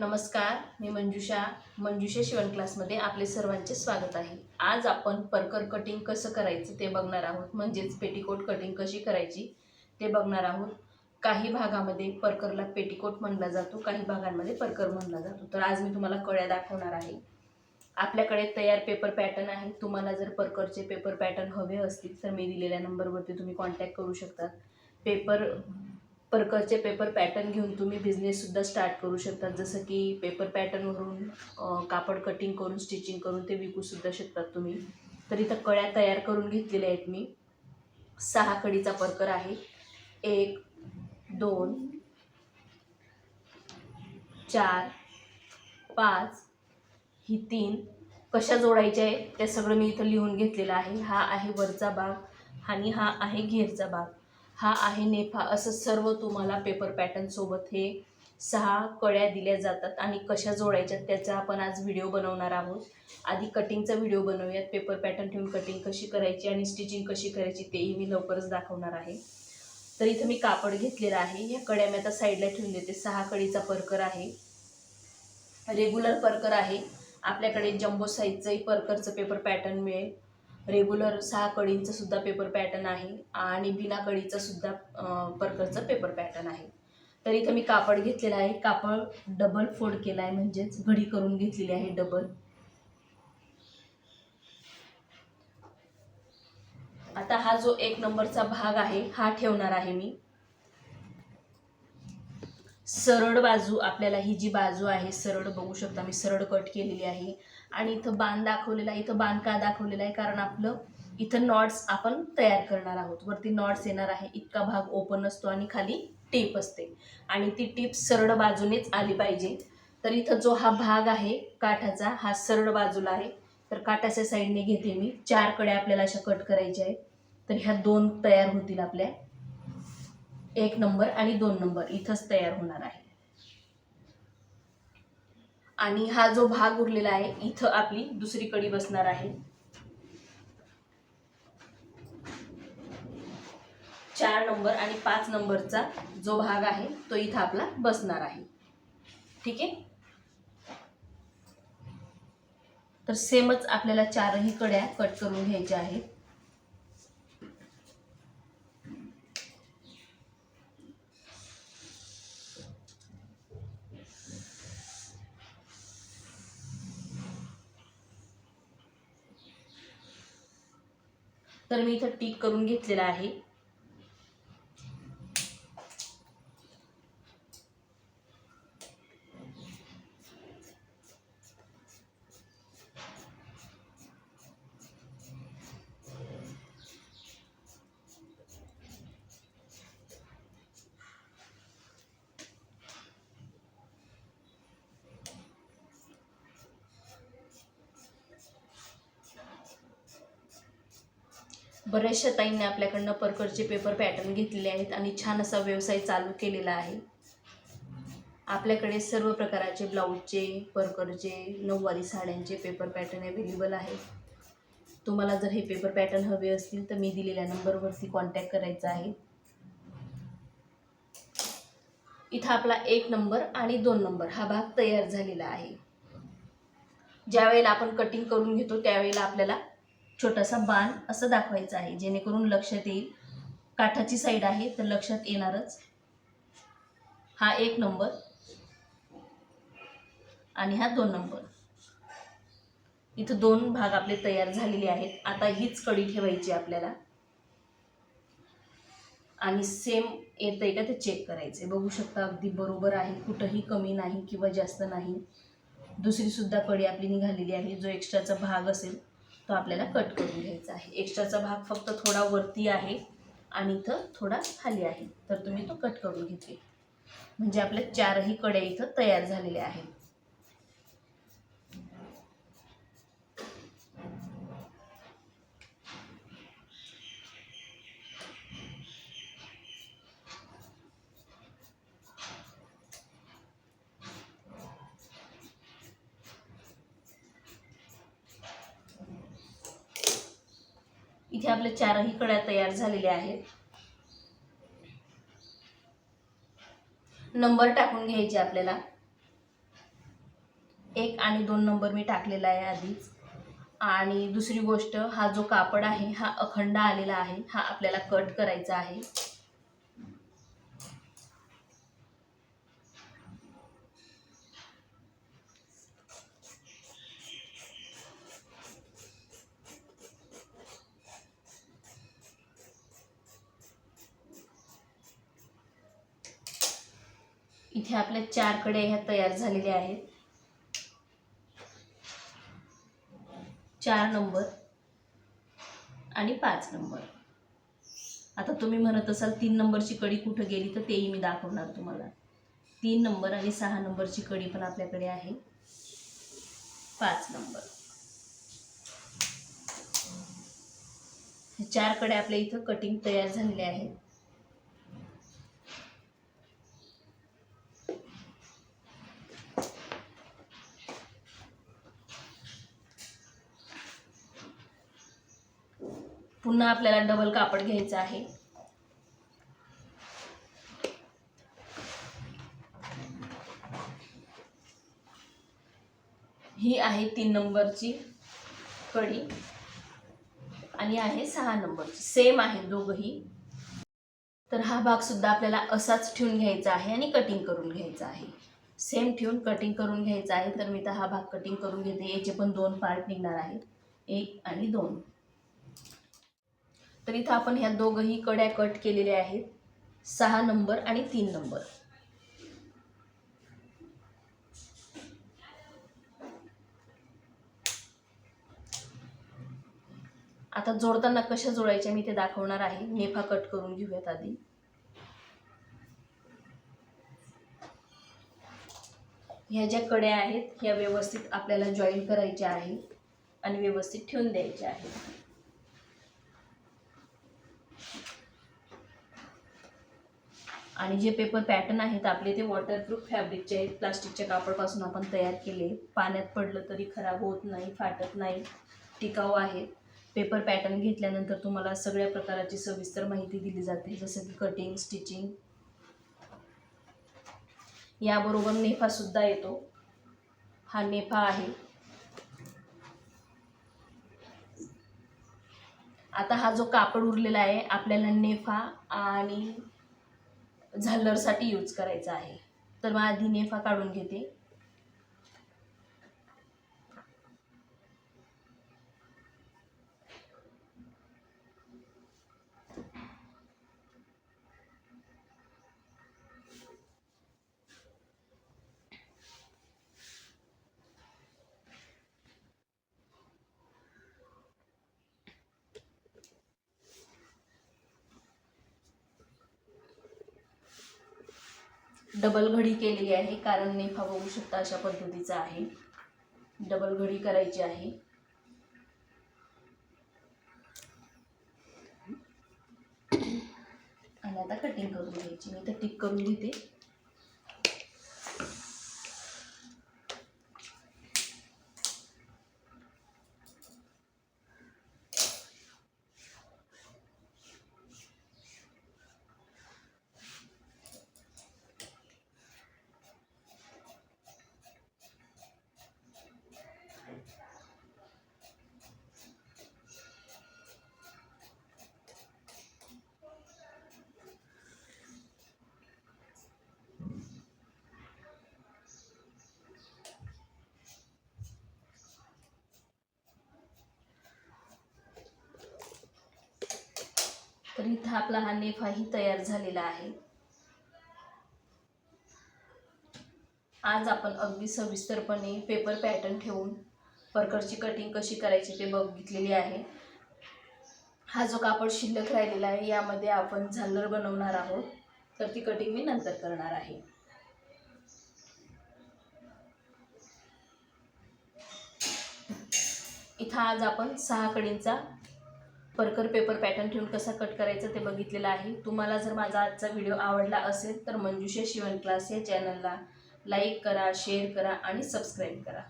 नमस्कार मी मंजुषा. मंजुषा शिवण क्लासमध्ये आपले सर्वांचे स्वागत आहे. आज आपण परकर कटिंग कसं करायचं ते बघणार आहोत. म्हणजेच पेटीकोट कटिंग कशी करायची ते बघणार आहोत. काही भागामध्ये परकरला पेटीकोट म्हणला जातो काही भागांमध्ये परकर म्हणला जातो. तर आज मी तुम्हाला कळ्या दाखवणार आहे. आपल्याकडे तयार पेपर पॅटर्न आहे. तुम्हाला जर परकरचे पेपर पॅटर्न हवे असतील तर मी दिलेल्या नंबरवरती तुम्ही कॉन्टॅक्ट करू शकता. पेपर परकरचे पेपर पॅटर्न घेऊन तुम्ही बिझनेससुद्धा स्टार्ट करू शकतात. जसं की पेपर पॅटर्नवरून कापड कटिंग करून स्टिचिंग करून ते विकूसुद्धा शकतात तुम्ही. तर इथं कळ्या तयार करून घेतलेल्या आहेत मी. सहा कडीचा परकर आहे. एक दोन चार पाच ही तीन. कशा जोडायच्या आहे ते सगळं मी इथं लिहून घेतलेलं आहे. हा आहे वरचा भाग आणि हा आहे घेरचा भाग. हा आहे नेफा असं सर्व तुम्हाला पेपर पॅटर्नसोबत हे सहा कळ्या दिल्या जातात आणि कशा जोडायच्या त्याचा आपण आज व्हिडिओ बनवणार आहोत. आधी कटिंगचा व्हिडिओ बनवूयात. पेपर पॅटर्न ठेवून कटिंग कशी करायची आणि स्टिचिंग कशी करायची तेही मी लवकरच दाखवणार आहे. तर इथं मी कापड घेतलेलं आहे. ह्या कड्या मी आता साईडला ठेवून देते. सहा कडीचा परकर आहे. रेग्युलर परकर आहे. आपल्याकडे जम्बो साईजचंही परकरचं पेपर पॅटर्न मिळेल. रेग्युलर सहा कडींचं सुद्धा पेपर पॅटर्न आहे आणि बिना कडीचं सुद्धा परकरचं पेपर पॅटर्न आहे. तर इथं मी कापड घेतलेलं आहे. कापड डबल फोल्ड केला आहे म्हणजेच घडी करून घेतलेली आहे डबल आता हा जो एक नंबरचा भाग आहे हा ठेवणार आहे मी. सरळ बाजू आपल्याला ही जी बाजू आहे सरळ बघू शकता मी सरळ कट केलेली आहे. आणि इथं बाण दाखवलेला आहे इथं बाण का दाखवलेला आहे कारण आपलं इथं नॉट्स आपण तयार करणार आहोत. वरती नॉट्स येणार आहे इतका भाग ओपन असतो आणि खाली टीप असते. आणि ती टीप सरळ बाजूनेच आली पाहिजे. तर इथं जो हा भाग आहे काठाचा हा सरळ बाजूला आहे. तर काठाच्या साईडने घेते मी. चारकडे आपल्याला अशा कट करायच्या आहेत. तर ह्या दोन तयार होतील आपल्या. एक नंबर आणि दोन नंबर इथंच तयार होणार आहे. आणि हा जो भाग उरलेला आहे इथं आपली दुसरी कडी बसणार आहे. चार नंबर आणि पाच नंबरचा जो भाग आहे तो इथं आपला बसणार आहे. ठीक आहे? तर सेमच आपल्याला चारही कड्या कट करून घ्यायच्या आहेत. तर मी इथं टीक करून घेतलेला आहे. बऱ्याचशा ताईंनी आपल्याकडनं परकरचे पेपर पॅटर्न घेतलेले आहेत आणि छान असा व्यवसाय चालू केलेला आहे. आपल्याकडे सर्व प्रकारचे ब्लाऊजचे परकरचे नऊवारी साड्यांचे पेपर पॅटर्न अवेलेबल आहेत तुम्हाला जर हे पेपर पॅटर्न हवे असतील तर मी दिलेल्या नंबरवरती कॉन्टॅक्ट करायचा आहे. इथं आपला एक नंबर आणि दोन नंबर हा भाग तयार झालेला आहे. ज्यावेळेला आपण कटिंग करून घेतो त्यावेळेला आपल्याला छोटासा बाण असं दाखवायचं आहे. जेणेकरून लक्षात येईल काठाची साईड आहे तर लक्षात येणारच. हा एक नंबर आणि हा दोन नंबर इथं दोन भाग आपले तयार झालेले आहेत. आता हीच कडी ठेवायची आपल्याला. आणि सेम येतंय का ते चेक करायचे बघू शकता अगदी बरोबर आहे. कुठंही कमी नाही किंवा जास्त नाही. दुसरीसुद्धा कडी आपली निघालेली आहे. जो एक्स्ट्राचा भाग असेल तो आपल्याला कट करून घ्यायचा आहे. एक्स्ट्राचा भाग फक्त थोडा वरती आहे आणि इथं थोडा खाली आहे. तर तुम्ही तो कट करून घेतले. म्हणजे आपल्या चारही कड्या इथं तयार झालेल्या आहेत. इथे आपल्या चारही कड्या तयार झालेल्या आहेत. नंबर टाकून घ्यायचे आपल्याला. एक आणि दोन नंबर मी टाकलेला आहे आधीच. आणि दुसरी गोष्ट हा जो कापड आहे हा अखंड आलेला आहे हा आपल्याला कट करायचा आहे. इथे आपल्या चारकडे ह्या तयार झालेल्या आहेत. चार नंबर आणि पाच नंबर. आता तुम्ही म्हणत असाल तीन नंबरची कडी कुठं गेली तर तेही मी दाखवणार तुम्हाला. तीन नंबर आणि सहा नंबरची कडी पण आपल्याकडे आहे. पाच नंबर. चारकडे आपल्या इथं कटिंग तयार झालेले आहेत. पुन्हा आपल्याला डबल कापड घ्यायचं आहे. ही आहे तीन नंबरची कडी आणि आहे सहा नंबरची. सेम आहे दोघंही. तर हा भाग सुद्धा आपल्याला असाच ठेवून घ्यायचा आहे आणि कटिंग करून घ्यायचा आहे. सेम ठेवून कटिंग करून घ्यायचा आहे. तर मी तर हा भाग कटिंग करून घेते. याचे पण दोन पार्ट निघणार आहेत. एक आणि दोन. तर इथं आपण ह्या दोघंही कड्या कट केलेल्या आहेत. सहा नंबर आणि तीन नंबर. आता जोडताना कशा जोडायच्या मी ते दाखवणार आहे. नेफा कट करून घेऊयात आधी. ह्या ज्या कड्या आहेत ह्या व्यवस्थित आपल्याला जॉईन करायच्या आहेत आणि व्यवस्थित ठेवून द्यायच्या आहेत. आणि जे पेपर पॅटर्न आहेत आपले ते वॉटरप्रूफ फॅब्रिकचे आहेत प्लास्टिकच्या कापडपासून आपण तयार केले. पाण्यात पडलं तरी खराब होत नाही फाटत नाही टिकाऊ आहेत पेपर पॅटर्न घेतल्यानंतर तुम्हाला सगळ्या प्रकाराची सविस्तर माहिती दिली जाते जसं की कटिंग स्टिचिंग याबरोबर नेफासुद्धा येतो. हा नेफा आहे. आता हा जो कापड उरलेला आहे आपल्याला नेफा आणि झालरसाठी यूज करायचा आहे. तर मग आधी नेफा काढून घेते. डबल घडी केलेली आहे. कारण नेफा बघू शकता अशा पद्धतीचा आहे. डबल घडी करायची आहे. आणि आता कटिंग करून घ्यायची. मी तर टिक करून घेते तर इथं आपला हा नेफाही तयार झालेला आहे. आज आपण अगदी सविस्तरपणे पेपर पॅटर्न ठेवून परकरची कटिंग कशी करायची ते बघितलेली आहे. हा जो कापड शिल्लक राहिलेला आहे यामध्ये आपण झालर बनवणार आहोत. तर ती कटिंग मी नंतर करणार आहे. इथं आज आपण सहा कडींचा परकर पेपर पॅटर्न ठेवून कसा कट करायचा ते बघितलेलं आहे. तुम्हाला जर माझा आजचा व्हिडिओ आवडला असेल तर मंजुषा शिवण क्लास या चॅनलला लाईक करा शेअर करा आणि सबस्क्राईब करा.